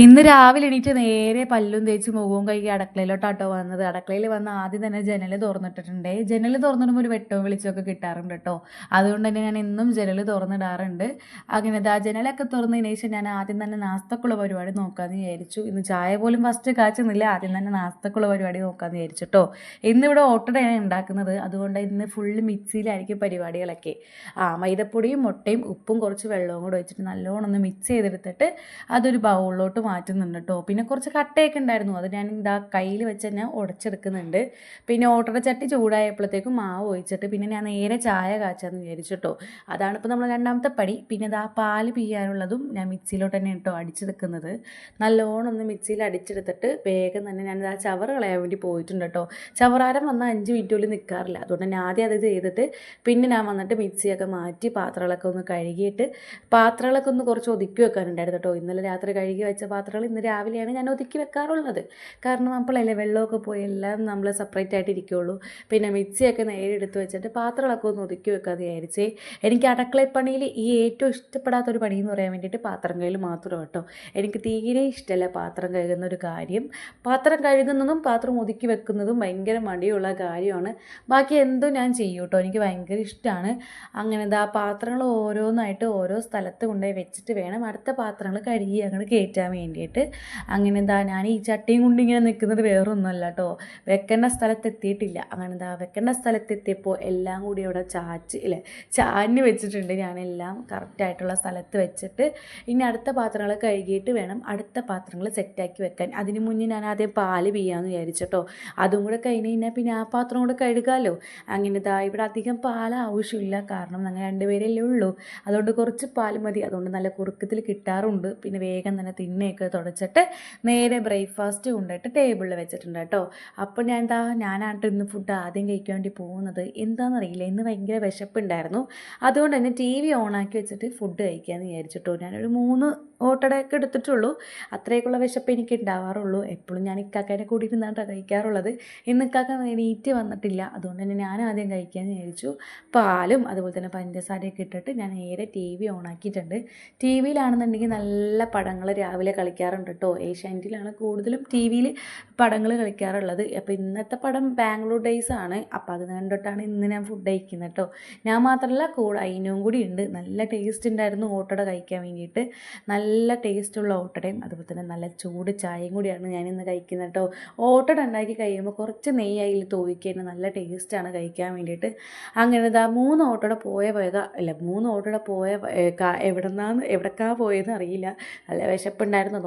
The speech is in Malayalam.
ഇന്ന് രാവിലെ എണീറ്റ് നേരെ പല്ലും തേച്ച് മുഖവും കൈ അടുക്കളയിലോട്ടാട്ടോ വന്നത്. അടുക്കളയിൽ വന്ന് ആദ്യം തന്നെ ജനൽ തുറന്നിട്ടിട്ടുണ്ട്. ജനൽ തുറന്നിടുമ്പോൾ ഒരു വെട്ടവും വിളിച്ചൊക്കെ കിട്ടാറുണ്ട് കേട്ടോ അതുകൊണ്ട് തന്നെ ഞാൻ എന്നും ജനൽ തുറന്നിടാറുണ്ട്. അങ്ങനെ ആ ജനലൊക്കെ തുറന്നതിന് ശേഷം ഞാൻ ആദ്യം തന്നെ നാസ്തക്കുള്ള പരിപാടി നോക്കാമെന്ന് വിചാരിച്ചു. ഇന്ന് ചായ പോലും ഫസ്റ്റ് കാച്ചുന്നില്ല ആദ്യം തന്നെ നാസ്തക്കുള്ള പരിപാടി നോക്കാമെന്ന് വിചാരിച്ചു കേട്ടോ ഇന്നിവിടെ ഓട്ടടയാണ് ഉണ്ടാക്കുന്നത്. അതുകൊണ്ട് ഇന്ന് ഫുള്ള് മിക്സിയിലായിരിക്കും പരിപാടികളൊക്കെ. ആ മൈദപ്പൊടിയും മുട്ടയും ഉപ്പും കുറച്ച് വെള്ളവും കൂടെ വെച്ചിട്ട് നല്ലോണം ഒന്ന് മിക്സ് ചെയ്തെടുത്തിട്ട് അതൊരു ബൗളിലോട്ട് മാറ്റുന്നുണ്ട് കേട്ടോ പിന്നെ കുറച്ച് കട്ടയൊക്കെ ഉണ്ടായിരുന്നു. അത് ഞാൻ ഇതാ കയ്യിൽ വെച്ച് തന്നെ ഉടച്ചെടുക്കുന്നുണ്ട്. പിന്നെ ഓട്ടട ചട്ടി ചൂടായപ്പോഴത്തേക്കും മാവ് ഒഴിച്ചിട്ട് പിന്നെ ഞാൻ നേരെ ചായ കാച്ചാന്ന് വിചാരിച്ചു കേട്ടോ അതാണ് ഇപ്പോൾ നമ്മൾ രണ്ടാമത്തെ പടി പിന്നെ ഇതാ പാൽ പിയ്യാനുള്ളതും ഞാൻ മിക്സിയിലോട്ട് തന്നെ കേട്ടോ അടിച്ചെടുക്കുന്നത്. നല്ലോണം ഒന്ന് മിക്സിയിൽ അടിച്ചെടുത്തിട്ട് വേഗം തന്നെ ഞാൻ ആ ചവറ് കളയാൻ വേണ്ടി പോയിട്ടുണ്ട് കേട്ടോ ചവറാരം വന്നാൽ അഞ്ച് മിനിറ്റ് പോലും നിൽക്കാറില്ല അതുകൊണ്ട് ഞാൻ ആദ്യം അത് ചെയ്തിട്ട് പിന്നെ ഞാൻ വന്നിട്ട് മിക്സിയൊക്കെ മാറ്റി പാത്രങ്ങളൊക്കെ ഒന്ന് കഴുകിയിട്ട് പാത്രങ്ങളൊക്കെ ഒന്ന് കുറച്ച് ഒതുക്കി വെക്കാനുണ്ടായിരുന്നു കേട്ടോ ഇന്നലെ രാത്രി കഴുകി വെച്ച പാത്രങ്ങൾ ഇന്ന് രാവിലെയാണ് ഞാൻ ഒതുക്കി വെക്കാറുള്ളത്. കാരണം അപ്പോഴല്ലേ വെള്ളമൊക്കെ പോയി എല്ലാം നമ്മൾ സെപ്പറേറ്റ് ആയിട്ട് ഇരിക്കുകയുള്ളൂ പിന്നെ മിക്സിയൊക്കെ നേരെ എടുത്ത് വെച്ചിട്ട് പാത്രങ്ങളൊക്കെ ഒന്ന് ഒതുക്കി വെക്കാമെന്ന് വിചാരിച്ചേ എനിക്ക് അടുക്കളപ്പണിയിൽ ഈ ഏറ്റവും ഇഷ്ടപ്പെടാത്തൊരു പണി എന്ന് പറയാൻ വേണ്ടിയിട്ട് പാത്രം കഴുകൽ മാത്രം കേട്ടോ. എനിക്ക് തീരെ ഇഷ്ടമല്ല പാത്രം കഴുകുന്ന ഒരു കാര്യം. പാത്രം കഴുകുന്നതും പാത്രം ഒതുക്കി വെക്കുന്നതും ഭയങ്കര മടിയുള്ള കാര്യമാണ്. ബാക്കി എന്തോ ഞാൻ ചെയ്യും കേട്ടോ. എനിക്ക് ഭയങ്കര ഇഷ്ടമാണ് അങ്ങനെ ആ പാത്രങ്ങൾ ഓരോന്നായിട്ട് ഓരോ സ്ഥലത്ത് കൊണ്ടുപോയി വെച്ചിട്ട് വേണം അടുത്ത പാത്രങ്ങൾ കഴുകി അങ്ങോട്ട് കയറ്റാൻ വേണ്ടിയിട്ട്. അങ്ങനെ എന്താ ഞാൻ ഈ ചട്ടിയും കൊണ്ട് ഇങ്ങനെ നിൽക്കുന്നത് വേറൊന്നുമല്ല കേട്ടോ വെക്കേണ്ട സ്ഥലത്തെത്തിയിട്ടില്ല. അങ്ങനെ എന്താ വെക്കേണ്ട സ്ഥലത്തെത്തിയപ്പോൾ എല്ലാം കൂടി അവിടെ ചാച്ച് ഇല്ലേ ചാഞ്ഞ് വെച്ചിട്ടുണ്ട്. ഞാനെല്ലാം കറക്റ്റായിട്ടുള്ള സ്ഥലത്ത് വെച്ചിട്ട് ഇനി അടുത്ത പാത്രങ്ങൾ കഴുകിയിട്ട് വേണം അടുത്ത പാത്രങ്ങൾ സെറ്റാക്കി വെക്കാൻ. അതിന് മുന്നേ ഞാൻ ആദ്യം പാൽ പിയ്യാമെന്ന് വിചാരിച്ചിട്ടോ അതും കൂടെ കഴിഞ്ഞ് കഴിഞ്ഞാൽ പിന്നെ ആ പാത്രം കൂടെ കഴുകാമല്ലോ അങ്ങനെ ഇതാ ഇവിടെ അധികം പാൽ ആവശ്യമില്ല. കാരണം ഞങ്ങൾ രണ്ടുപേരല്ലേ ഉള്ളൂ. അതുകൊണ്ട് കുറച്ച് പാൽ മതി. അതുകൊണ്ട് നല്ല കുറുക്കത്തിൽ കിട്ടാറുണ്ട്. പിന്നെ വേഗം തന്നെ തിന്നയൊക്കെ തുടച്ചിട്ട് നേരെ ബ്രേക്ക്ഫാസ്റ്റ് കൊണ്ടിട്ട് ടേബിളിൽ വെച്ചിട്ടുണ്ട് കേട്ടോ. അപ്പോൾ ഞാൻ എന്താ ഞാനായിട്ട് ഇന്ന് ഫുഡ് ആദ്യം കഴിക്കാൻ വേണ്ടി പോകുന്നത്. എന്താണെന്നറിയില്ല ഇന്ന് ഭയങ്കര വിശപ്പുണ്ടായിരുന്നു. അതുകൊണ്ട് തന്നെ ടി വി ഓണാക്കി വെച്ചിട്ട് ഫുഡ് കഴിക്കാമെന്ന് വിചാരിച്ചിട്ടോ. ഞാനൊരു മൂന്ന് ഓട്ടടയൊക്കെ എടുത്തിട്ടുള്ളൂ. അത്രയൊക്കെയുള്ള വിശപ്പ് എനിക്ക് ഉണ്ടാവാറുള്ളൂ. എപ്പോഴും ഞാൻ ഇക്കാക്കേനെ കൂടി ഇരുന്നാണ് കഴിക്കാറുള്ളത്. ഇന്ന് ഇക്കാക്ക എണീറ്റ് വന്നിട്ടില്ല. അതുകൊണ്ട് തന്നെ ഞാൻ ആദ്യം കഴിക്കാമെന്ന് വിചാരിച്ചു. പാലും അതുപോലെ തന്നെ പഞ്ചസാരയൊക്കെ ഇട്ടിട്ട് ഞാൻ നേരെ ടി വി ഓണാക്കിയിട്ടുണ്ട് ടി വിയിലാണെന്നുണ്ടെങ്കിൽ നല്ല പടങ്ങൾ രാവിലെ കളിക്കാറുണ്ട് കേട്ടോ. ഏഷ്യാനെറ്റിലാണ് കൂടുതലും ടി വിയിൽ പടങ്ങൾ കളിക്കാറുള്ളത്. അപ്പോൾ ഇന്നത്തെ പടം ബാംഗ്ലൂർ ഡേയ്സ് ആണ്. അപ്പോൾ അത് കണ്ടിട്ടാണ് ഇന്ന് ഞാൻ ഫുഡ് കഴിക്കുന്നത് കേട്ടോ. ഞാൻ മാത്രമല്ല കൂടെ അതിനും കൂടി ഉണ്ട്. നല്ല ടേസ്റ്റ് ഉണ്ടായിരുന്നു ഓട്ടോടെ കഴിക്കാൻ വേണ്ടിയിട്ട്. നല്ല ടേസ്റ്റുള്ള ഓട്ടടയും അതുപോലെ തന്നെ നല്ല ചൂട് ചായയും കൂടിയാണ് ഞാനിന്ന് കഴിക്കുന്നത് കേട്ടോ ഓട്ടട ഉണ്ടാക്കി കഴിയുമ്പോൾ കുറച്ച് നെയ്യ് അതിൽ തോന്നിക്കഴിഞ്ഞാൽ നല്ല ടേസ്റ്റാണ് കഴിക്കാൻ വേണ്ടിയിട്ട്. അങ്ങനെ ഇതാ മൂന്ന് ഓട്ടട പോയ വേഗ അല്ല മൂന്ന് ഓട്ടട പോയ എവിടെ നിന്നാണ് എവിടേക്കാ പോയതെന്ന് അറിയില്ല. നല്ല വിശപ്പുണ്ടായിരുന്നു.